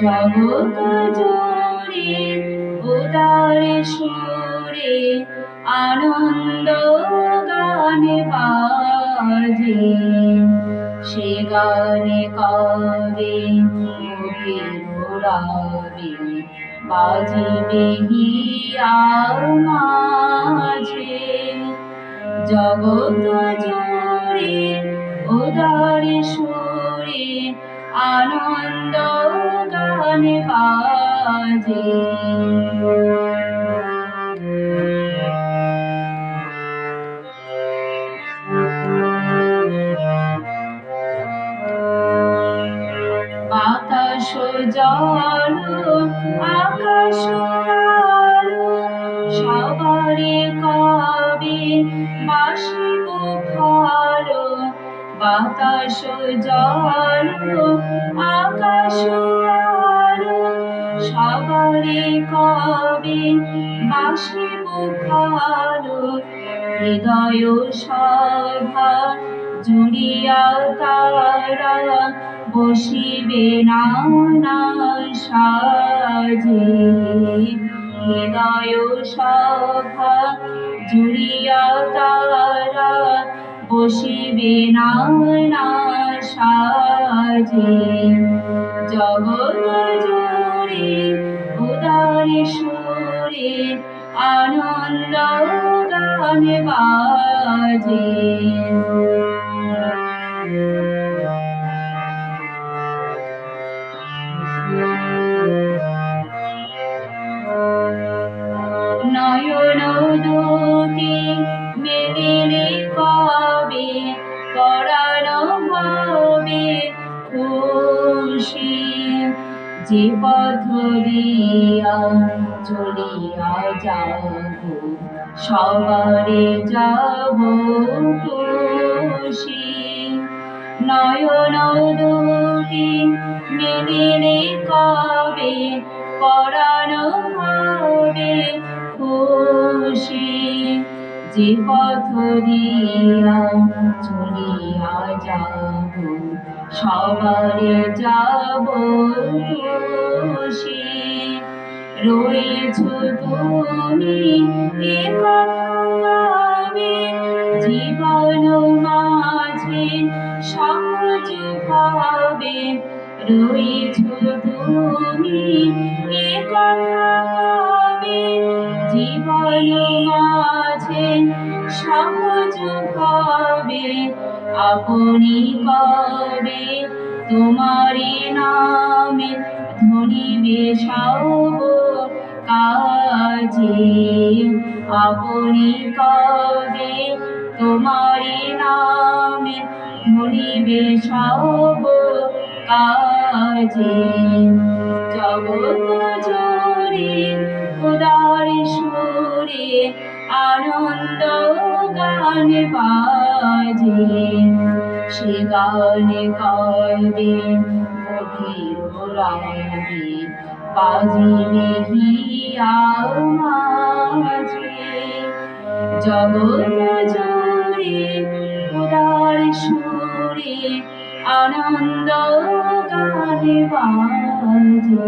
জগৎ জুড়ে উদার সুরে আনন্দ গানে বাজে। সে গানে কবে ঘোরাবে বাজিবে হিয়ার মাঝে। জগৎ জুড়ে উদার সুরে আনন্দ গানে বাজে। বাতাস জল আকাশ সবারে কবে ভালো বাতাস জল, আকাশ সবারে কবে বাসিব ভালো, হৃদয় সভা জুড়িয়া তারা বসিবে নানা সাজে। হৃদয় সভা জুড়িয়া তারা বসিবে নানা সাজে। জগৎ জুড়ে উদার সুরে আনন্দ গান বাজে। নয়ন দুটি মেলিলে যে দিয়া চলিয়া যাব সবারে যাব খুশি নয়ন দুটি মেলিলে কবে পড়ানো হবে। যে পথ দিয়া চলিয়া যাব, সবারে যাব খুশি রয়েছ তুমি জীবন মাঝে সহজ ভাবে। রয়েছ তুমি এ কথা জীবন মাঝে সহজ ভাবে আপনি কবে তোমারি নামে ধরিবে সব কাজে? আপনি কবে তোমারি নামে ধরিবে সব কাজে? জগৎ জোরে উদার সুরে আনন্দ গান বাজে, সে গানে কবে গভীর রাগে। বাজিবে হিয়ার মাঝে জগৎ জুড়ে উদার সুরে আনন্দ গানে বাজে।